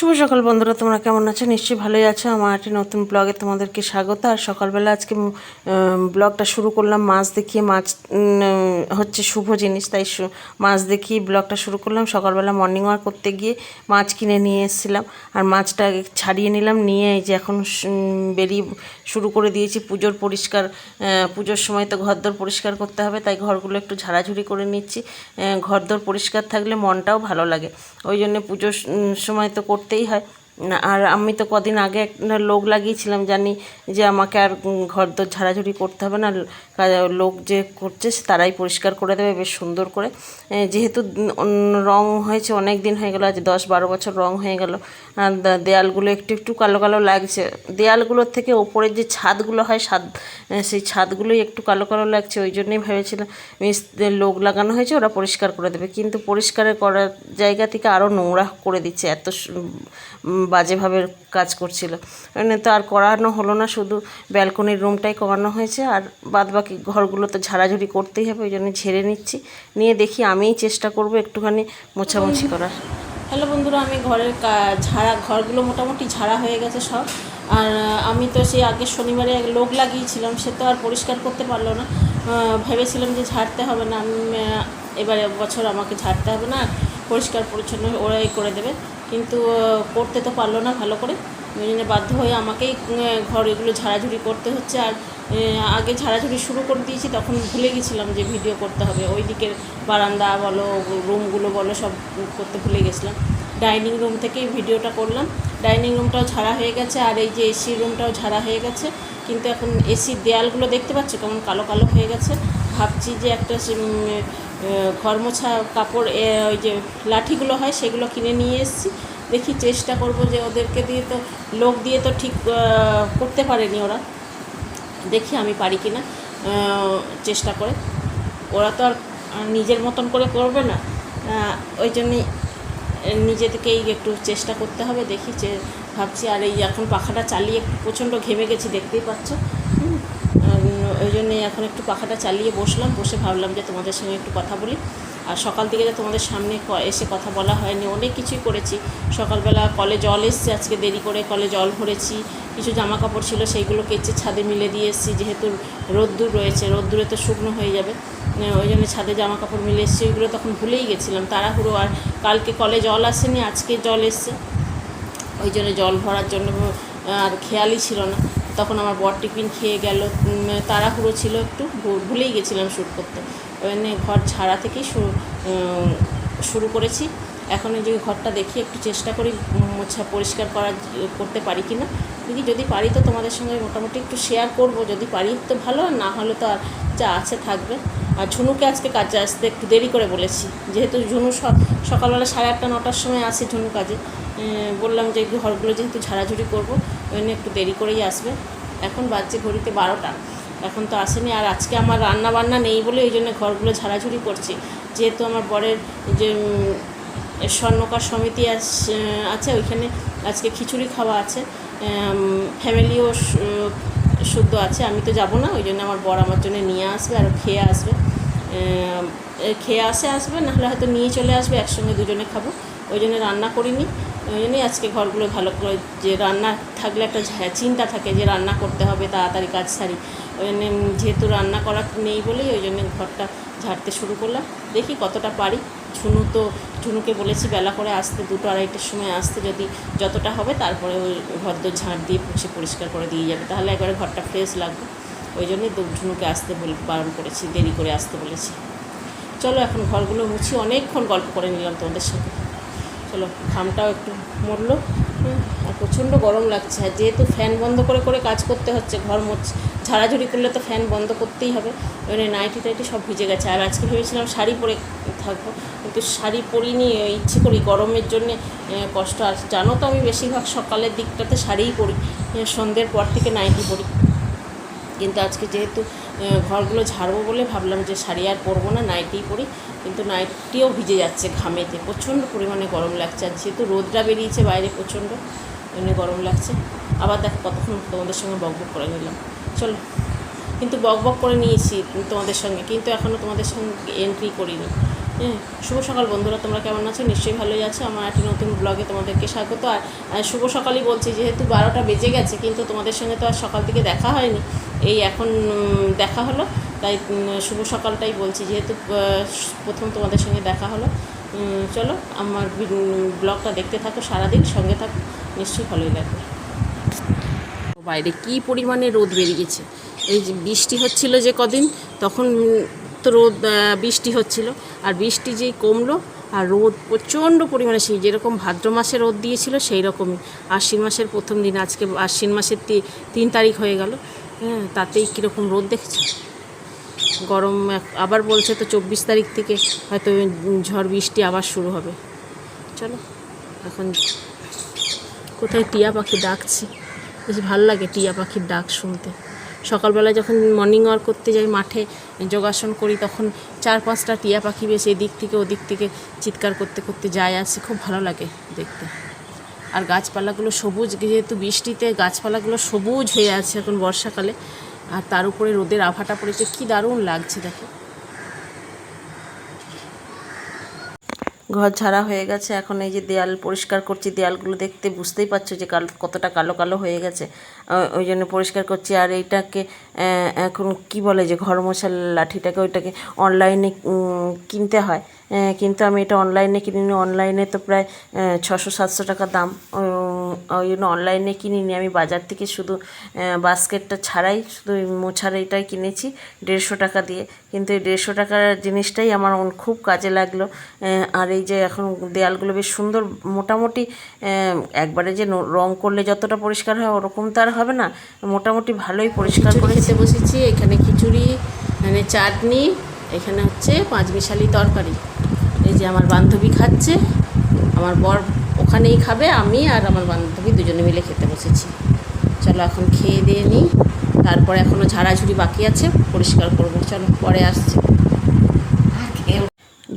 শুভ সকাল বন্ধুরা, তোমরা কেমন আছো? নিশ্চয়ই ভালোই আছো। আমার একটি নতুন ব্লগে তোমাদেরকে স্বাগত। আর সকালবেলা আজকে ব্লগটা শুরু করলাম মাছ দেখিয়ে। মাছ হচ্ছে শুভ জিনিস, তাই মাছ দেখিয়ে ব্লগটা শুরু করলাম। সকালবেলা মর্নিং ওয়াক করতে গিয়ে মাছ কিনে নিয়ে এসেছিলাম। আর মাছটা ছাড়িয়ে নিলাম। নিয়ে এই যে এখন বেরিয়ে শুরু করে দিয়েছি। পুজোর পরিষ্কার পুজোর সময় তো ঘরদোর পরিষ্কার করতে হবে, তাই ঘরগুলো একটু ঝাড়াঝুড়ি করে নিচ্ছি। ঘর ঘরদোর পরিষ্কার থাকলে মনটাও ভালো লাগে। ওই জন্য পুজোর সময় তো করতেই হয়। আর আমি তো কদিন আগে একটা লোক লাগিয়েছিলাম জানি যে আমাকে আর ঘর ঘরদোর ঝাড়াঝুড়ি করতে হবে না। লোক যে করছে তারাই পরিষ্কার করে দেবে, বেশ সুন্দর করে। যেহেতু রং হয়েছে, অনেক দিন হয়ে গেল, আজ দশ বারো বছর রং হয়ে গেল দেয়ালগুলো একটু একটু কালো কালো লাগছে। দেয়ালগুলোর থেকে ওপরের যে ছাদগুলো হয়, ছাদ সেই ছাদগুলোই একটু কালো কালো লাগছে, ওই জন্যই ভেবেছিলাম মিস্ত্রি লোক লাগানো হয়েছে, ওরা পরিষ্কার করে দেবে। কিন্তু পরিষ্কারের করার জায়গা থেকে আরও নোংরা করে দিচ্ছে, এত বাজেভাবে কাজ করছিল। তো আর করানো হলো না, শুধু ব্যালকনির রুমটাই করানো হয়েছে, আর বাদ বাকি ঘরগুলো তো ঝাড়াঝুড়ি করতেই হবে, ওই জন্য ঝেড়ে নিচ্ছি। নিয়ে দেখি আমিই চেষ্টা করব একটুখানি মোছামুছি করার। হ্যালো বন্ধুরা, আমি ঘরের ঝাড়া, ঘরগুলো মোটামুটি ঝাড়া হয়ে গেছে সব। আর আমি তো সেই আগের শনিবারে লোক লাগিয়েছিলাম, সে তো আর পরিষ্কার করতে পারল না। ভেবেছিলাম যে ঝাড়তে হবে না আমি এবারে বছর আমাকে ঝাড়তে হবে না, পরিষ্কার পরিচ্ছন্ন ওরাই করে দেবে। কিন্তু করতে তো পারল না ভালো করে। জন্য বাধ্য হয়ে আমাকেই ঘর এগুলো ঝাড়াঝুড়ি করতে হচ্ছে। আর আগে ঝাড়াঝুড়ি শুরু করে দিয়েছি, তখন ভুলে গেছিলাম যে ভিডিও করতে হবে। ওই দিকের বারান্দা বলো, রুমগুলো বলো, সব করতে ভুলে গেছিলাম। ডাইনিং রুম থেকেই ভিডিওটা করলাম। ডাইনিং রুমটাও ঝাড়া হয়ে গেছে, আর এই যে এসি রুমটাও ঝাড়া হয়ে গেছে। কিন্তু এখন এসির দেয়ালগুলো দেখতে পাচ্ছ কেমন কালো কালো হয়ে গেছে। ভাবছি যে একটা ঘর মোছা কাপড় ওই যে লাঠিগুলো হয়, সেগুলো কিনে নিয়ে এসেছি। দেখি চেষ্টা করব যে ওদেরকে দিয়ে তো, লোক দিয়ে তো ঠিক করতে পারেনি ওরা। দেখি আমি পারি কি না চেষ্টা করে। ওরা তো আর নিজের মতন করে করবে না। ওই জন্যই নিজে থেকেই একটু চেষ্টা করতে হবে, দেখি যে ভাবছি, আর এই এখন পাখাটা চালিয়ে প্রচণ্ড ঘেমে গেছি, দেখতেই পাচ্ছ। ওই জন্যই এখন একটু পাখাটা চালিয়ে বসলাম, বসে ভাবলাম যে তোমাদের সঙ্গে একটু কথা বলি। আর সকাল থেকে যে তোমাদের সামনে এসে কথা বলা হয়নি, অনেক কিছুই করেছি। সকালবেলা কলে জল এসছে, আজকে দেরি করে কলে জল ভরেছি। কিছু জামা কাপড় ছিল, সেইগুলো কেচে ছাদে মিলে দিয়ে এসেছি, যেহেতু রোদ্দুর রয়েছে, রোদ্দুরে তো শুকনো হয়ে যাবে। ওই জন্য ছাদে জামা কাপড় মিলে এসেছি, ওইগুলো তখন ভুলেই গেছিলাম, তাড়াহুড়ো। আর কালকে কলে জল আসেনি, আজকে জল এসছে। ওই জন্য জল ভরার জন্য আর খেয়ালই ছিল না। তখন আমার বর টিফিন খেয়ে গেল তাড়াহুড়ো ছিল একটু ভুলেই গেছিলাম শ্যুট করতে। জন্য ঘর ঝাড়া থেকেই শুরু শুরু করেছি। এখন যে ঘরটা দেখি, একটু চেষ্টা করি মোছা পরিষ্কার করা করতে পারি কি না দেখি যদি পারি তো তোমাদের সঙ্গে মোটামুটি একটু শেয়ার করব। যদি পারি তো ভালো, আর না হলে তো আর যা আছে থাকবে। আর ঝুনুকে আজকে কাজে আসতে একটু দেরি করে বলেছি। যেহেতু ঝুনু সকালবেলা সাড়ে আটটা, নটার সময় আসে ঝুনু কাজে। বললাম যে ঘরগুলো যেহেতু ঝাড়াঝুড়ি করব, ওই একটু দেরি করেই আসবে। এখন বাজছে ঘড়িতে বারোটা। এখন তো আসেনি আর আজকে আমার রান্না বান্না নেই বলে ওই জন্য ঘরগুলো ঝাড়াঝুড়ি করছি। যেহেতু আমার বরের যে স্বর্ণকার সমিতি আছে, ওইখানে আজকে খিচুড়ি খাওয়া আছে। ফ্যামিলিও শুদ্ধ আছে, আমি তো যাব না, ওই জন্য আমার বর আমার জন্য নিয়ে আসবে আর খেয়ে আসবে। খেয়ে আসে আসবে, নাহলে হয়তো নিয়ে চলে আসবে, একসঙ্গে দুজনে খাব। ওই জন্য রান্না করিনি। ওই জন্যই আজকে ঘরগুলো ভালো করে যে রান্না থাকলে একটা চিন্তা থাকে যে রান্না করতে হবে তাড়াতাড়ি কাজ সারি। ওই জন্য যেহেতু রান্না করা নেই বলেই ওই জন্য ঘরটা ঝাড়তে শুরু করলাম। দেখি কতটা পারি। ঝুনু তো, ঝুনুকে বলেছি বেলা করে আসতে, দুটো আড়াইটের সময় আসতে যদি যতটা হবে তারপরে ওই ঘরদোর ঝাঁট দিয়ে পুছে পরিষ্কার করে দিয়ে যাবে। তাহলে একবারে ঘরটা ফ্রেশ লাগবে। ওই জন্যই তো ঝুনুকে আসতে বল বারণ করেছি, দেরি করে আসতে বলেছি। চলো এখন ঘরগুলো মুছি, অনেকক্ষণ গল্প করে নিলাম তোমাদের সাথে। চলো, ঘামটাও একটু মরলো। আর প্রচণ্ড গরম লাগছে। আর যেহেতু ফ্যান বন্ধ করে করে কাজ করতে হচ্ছে, ঘর মোচ ঝাড়াঝুড়ি করলে তো ফ্যান বন্ধ করতেই হবে। ওই নাইটি টাইটি সব ভিজে গেছে। আর আজকে ভেবেছিলাম শাড়ি পরে থাকব, কিন্তু শাড়ি পরিনি ইচ্ছে করি গরমের জন্যে কষ্ট। আর জানো তো আমি বেশিরভাগ সকালের দিকটাতে শাড়িই পরি সন্ধ্যের পর থেকে নাইটি পরি। কিন্তু আজকে যেহেতু ঘরগুলো ঝাড়বো বলে ভাবলাম যে শাড়ি আর পরবো না নাইটিই পরি। কিন্তু নাইটিও ভিজে যাচ্ছে ঘামেতে। প্রচণ্ড পরিমাণে গরম লাগছে। আর যেহেতু রোদটা বেরিয়েছে বাইরে প্রচণ্ড, এমনি গরম লাগছে। আবার দেখ কতক্ষণ তোমাদের সঙ্গে বকবক করে নিলাম। চলো, কিন্তু বক বক করে নিয়েছি তোমাদের সঙ্গে। কিন্তু এখনও তোমাদের সঙ্গে এন্ট্রি করিনি। হ্যাঁ শুভ সকাল বন্ধুরা, তোমরা কেমন আছো? নিশ্চয়ই ভালোই আছো। আমার একটি নতুন ব্লগে তোমাদেরকে স্বাগত। আর শুভ সকালই বলছি, যেহেতু বারোটা বেজে গেছে, কিন্তু তোমাদের সঙ্গে তো আর সকাল থেকে দেখা হয়নি। এই এখন দেখা হলো, তাই শুভ সকালটাই বলছি, যেহেতু প্রথম তোমাদের সঙ্গে দেখা হলো। চলো, আমার ব্লগটা দেখতে থাকো সারাদিন, সঙ্গে থাকো, নিশ্চয়ই ভালোই লাগবে। বাইরে কি পরিমাণে রোদ বেরিয়েছে? এই বৃষ্টি হচ্ছিল যে কদিন, তখন উম, তো রোদ বৃষ্টি হচ্ছিল। আর বৃষ্টি যেই কমলো আর রোদ প্রচণ্ড পরিমাণে সেই যেরকম ভাদ্র মাসে রোদ দিয়েছিল সেই রকমই। আশ্বিন মাসের প্রথম দিন আজকে আশ্বিন মাসের তিন তারিখ হয়ে গেল। হ্যাঁ তাতেই কীরকম রোদ দেখেছি? গরম আবার বলছে তো চব্বিশ তারিখ থেকে হয়তো ঝড় বৃষ্টি আবার শুরু হবে। চলো এখন কোথায় টিয়া পাখি ডাকছি? বেশ ভালো লাগে টিয়া পাখির ডাক শুনতে। সকালবেলা যখন মর্নিং ওয়াক করতে যাই, মাঠে যোগাসন করি, তখন চার পাঁচটা টিয়া পাখি বেশ এদিক থেকে ওদিক থেকে চিৎকার করতে করতে যায় আসে খুব ভালো লাগে দেখতে। আর গাছপালাগুলো সবুজ, যেহেতু বৃষ্টিতে গাছপালাগুলো সবুজ হয়ে আছে এখন বর্ষাকালে, আর তার উপরে রোদের আভাটা পড়েছে, কি দারুণ লাগছে দেখো। ঘর ঝাড়া হয়ে গেছে। এখন এই যে দেয়াল পরিষ্কার করছি, দেয়ালগুলো দেখতে বুঝতেই পারছ যে কাল কতটা কালো কালো হয়ে গেছে। ওই জন্য পরিষ্কার করছি। আর এইটাকে এখন কি বলে যে ঘর মশার লাঠিটাকে ওইটাকে অনলাইনে কিনতে হয়। কিন্তু আমি এটা অনলাইনে কিনিনি। অনলাইনে তো প্রায় ছশো সাতশো টাকা দাম। ওই জন্য অনলাইনে কিনিনি। আমি বাজার থেকে শুধু বাস্কেটটা ছাড়াই শুধু ওই মোছার এইটাই কিনেছি দেড়শো টাকা দিয়ে। কিন্তু এই দেড়শো টাকার জিনিসটাই আমার খুব কাজে লাগল। আর এই যে এখন দেয়ালগুলো বেশ সুন্দর মোটামুটি একবারে যে রং করলে যতটা পরিষ্কার হয় ওরকম তো আর হবে না। মোটামুটি ভালোই পরিষ্কার করেছি খেতে বসেছি এখানে খিচুড়ি মানে চাটনি এখানে হচ্ছে পাঁচমিশালি তরকারি। এই যে আমার বান্ধবী খাচ্ছে আমার বর ওখানেই খাবে, আমি আর আমার বান্ধবী দুজনে মিলে খেতে বসেছি। চলো এখন খেয়ে দিয়ে নিই। তারপরে এখনও ঝাড়াঝুড়ি বাকি আছে, পরিষ্কার করব। চলো, পরে আসছি।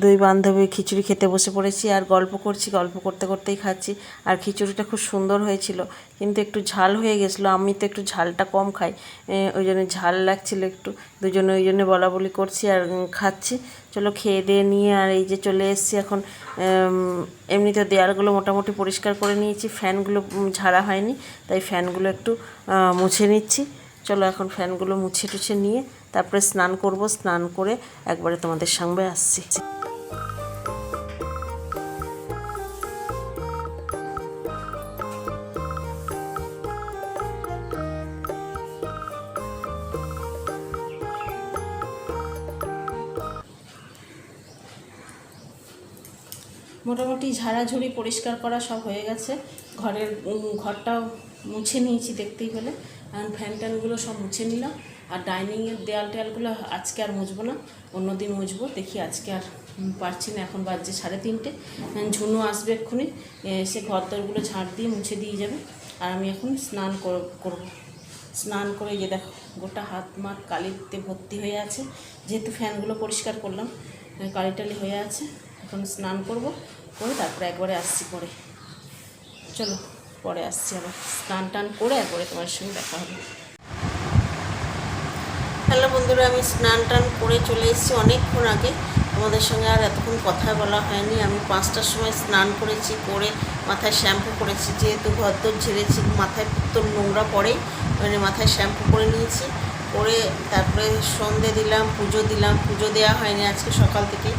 দুই বান্ধবী খিচুড়ি খেতে বসে পড়েছি, আর গল্প করছি, গল্প করতে করতেই খাচ্ছি। আর খিচুড়িটা খুব সুন্দর হয়েছিল, কিন্তু একটু ঝাল হয়ে গেছিল, আমি তো একটু ঝালটা কম খাই। ওই জন্য ঝাল লাগছিল একটু, দুজনে ওই জন্য বলা বলি করছি আর খাচ্ছি। চলো খেয়ে দিয়ে নিয়ে আর এই যে চলে এসেছি এখন এমনিতে দেয়ালগুলো মোটামুটি পরিষ্কার করে নিয়েছি, ফ্যানগুলো ঝাড়া হয়নি, তাই ফ্যানগুলো একটু মুছে নিচ্ছি। চলো এখন ফ্যানগুলো মুছে টুছে নিয়ে তারপরে স্নান করব, স্নান করে একবারে তোমাদের সঙ্গে আসছি। মোটামুটি ঝাড়াঝুড়ি পরিষ্কার করা সব হয়ে গেছে। ঘরের ঘরটাও মুছে নিয়েছি দেখতেই পেলে। আর ফ্যান ট্যানগুলো সব মুছে নিলাম। আর ডাইনিংয়ের দেয়াল টেয়ালগুলো আজকে আর মুছবো না, অন্যদিন মুছবো। দেখি আজকে আর পারছি না, এখন বাজছে সাড়ে তিনটে। ঝুনু আসবে এক্ষুনি। সে ঘর দরগুলো ঝাড় দিয়ে মুছে দিয়ে যাবে। আর আমি এখন স্নান কর- করব। স্নান করে যে দেখো, গোটা হাত মাত কালিতে ভর্তি হয়ে আছে। যেহেতু ফ্যানগুলো পরিষ্কার করলাম কালি টালি হয়ে আছে। এখন স্নান করব, করে তারপরে একবারে আসছি পরে। চলো, পরে আসছি আবার। স্নান টান করে একবারে তোমার সঙ্গে দেখা হবে। হ্যালো বন্ধুরা, আমি স্নান টান করে চলে এসেছি অনেকক্ষণ আগে। তোমাদের সঙ্গে আর এতক্ষণ কথা বলা হয়নি। আমি পাঁচটার সময় স্নান করেছি, করে মাথায় শ্যাম্পু করেছি, যেহেতু ঘর ঝেড়েছি, মাথায় তো নোংরা পড়ে। মানে মাথায় শ্যাম্পু করে নিয়েছি। করে তারপরে সন্ধে দিলাম, পুজো দিলাম। পুজো দেওয়া হয়নি আজকে সকাল থেকে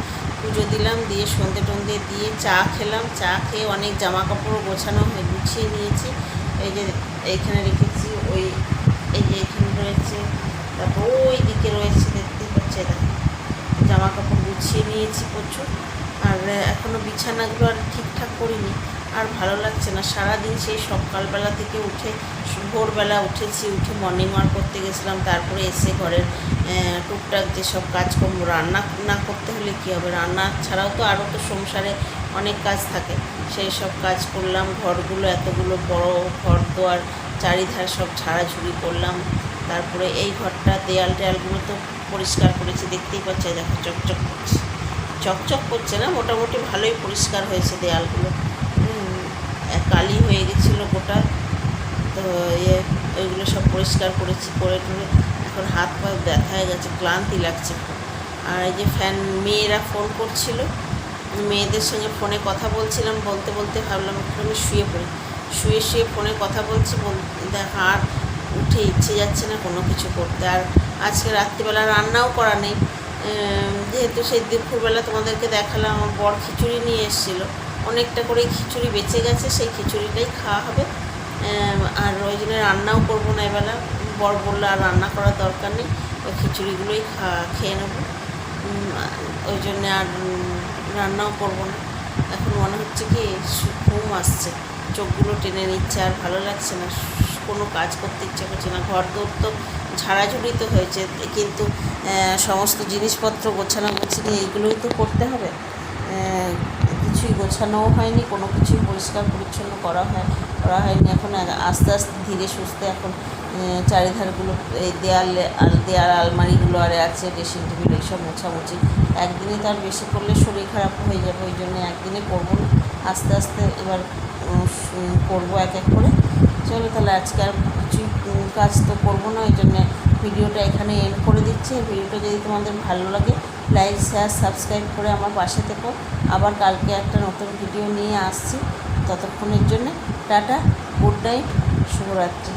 পুজো দিলাম, দিয়ে সন্ধে টন্ধে দিয়ে চা খেলাম। চা খেয়ে অনেক জামা কাপড়ও গোছানো হয়ে গুছিয়ে নিয়েছি। এই যে এইখানে রেখেছি, ওই এই যে এখানে রয়েছে, তারপর ওই দিকে রয়েছে দেখতে পাচ্ছে দেখো জামা কাপড় গুছিয়ে নিয়েছি প্রচুর। আর এখনও বিছানাগুলো আর ঠিকঠাক করিনি। আর ভালো লাগছে না। সারাদিন সেই সকালবেলা থেকে উঠে, ভোরবেলা উঠেছি, উঠে মর্নিং ওয়াক করতে গেছিলাম, তারপরে এসে ঘরের টুকটাক যেসব কাজকর্ম, রান্না না করতে হলে কী হবে? রান্না ছাড়াও তো আরও তো সংসারে অনেক কাজ থাকে। সেই সব কাজ করলাম, ঘরগুলো এতগুলো বড় ঘর দোয়ার, চারিধারে সব ঝাড়াঝুড়ি করলাম। তারপরে এই ঘরটা, দেয়াল টেয়ালগুলো তো পরিষ্কার করেছি, দেখতেই পাচ্ছে দেখো, চকচক করছে। চকচক করছে না, মোটামুটি ভালোই পরিষ্কার হয়েছে দেয়ালগুলো। কালি হয়ে গেছিল গোটা। তো ইয়ে ওইগুলো সব পরিষ্কার করেছি, করে টরে এখন হাত পা ব্যথা হয়ে গেছে, ক্লান্তি লাগছে আর এই যে ফ্যান, মেয়েরা ফোন করছিল। মেয়েদের সঙ্গে ফোনে কথা বলছিলাম, বলতে বলতে ভাবলাম আমি শুয়ে পড়ি। শুয়ে শুয়ে ফোনে কথা বলছি, বল, দেখা আর উঠে ইচ্ছে যাচ্ছে না কোনো কিছু করতে। আর আজকে রাত্রিবেলা রান্নাও করা নেই। যেহেতু সেই দুপুরবেলা তোমাদেরকে দেখালাম, আমার বর খিচুড়ি নিয়ে এসেছিল। অনেকটা করে খিচুড়ি বেঁচে গেছে, সেই খিচুড়িটাই খাওয়া হবে। আর ওই জন্য রান্নাও করব না এবেলা। বর বলল আর রান্না করার দরকার নেই, ওই খিচুড়িগুলোই খাওয়া খেয়ে নেব। ওই জন্যে আর রান্নাও করব না। এখন মনে হচ্ছে কি ঘুম আসছে। চোখগুলো টেনে নিচ্ছে আর ভালো লাগছে না। কোনো কাজ করতে ইচ্ছে করছে না। ঘর দৌড় তো ঝাড়াঝুড়ি তো হয়েছে, কিন্তু সমস্ত জিনিসপত্র গোছানো গোছানো, এইগুলোই তো করতে হবে। কিছুই গোছানোও হয়নি, কোনো কিছুই পরিষ্কার পরিচ্ছন্ন করা হয়, করা হয়নি। এখন আস্তে আস্তে ধীরে সুস্থে এখন চারিধারগুলো, এই দেয়ালে দেয়াল আলমারিগুলো আরে আছে, ড্রেসিং টেবিল এইসব মোছামুছি। একদিনে তো আর বেশি করলে শরীর খারাপ হয়ে যাবে, ওই জন্য একদিনে করব না। আস্তে আস্তে এবার করব এক এক করে। চলো তাহলে আজকে আর কিছু কাজ তো করব না, ওই জন্যে ভিডিওটা এখানে এন্ড করে দিচ্ছি। ভিডিওটা যদি তোমাদের ভালো লাগে লাইক শেয়ার, সাবস্ক্রাইব করে আমার পাশে থেকো। আবার কালকে একটা নতুন ভিডিও নিয়ে আসছি। ততক্ষণের জন্য টাটা গুড নাইট শুভরাত্রি।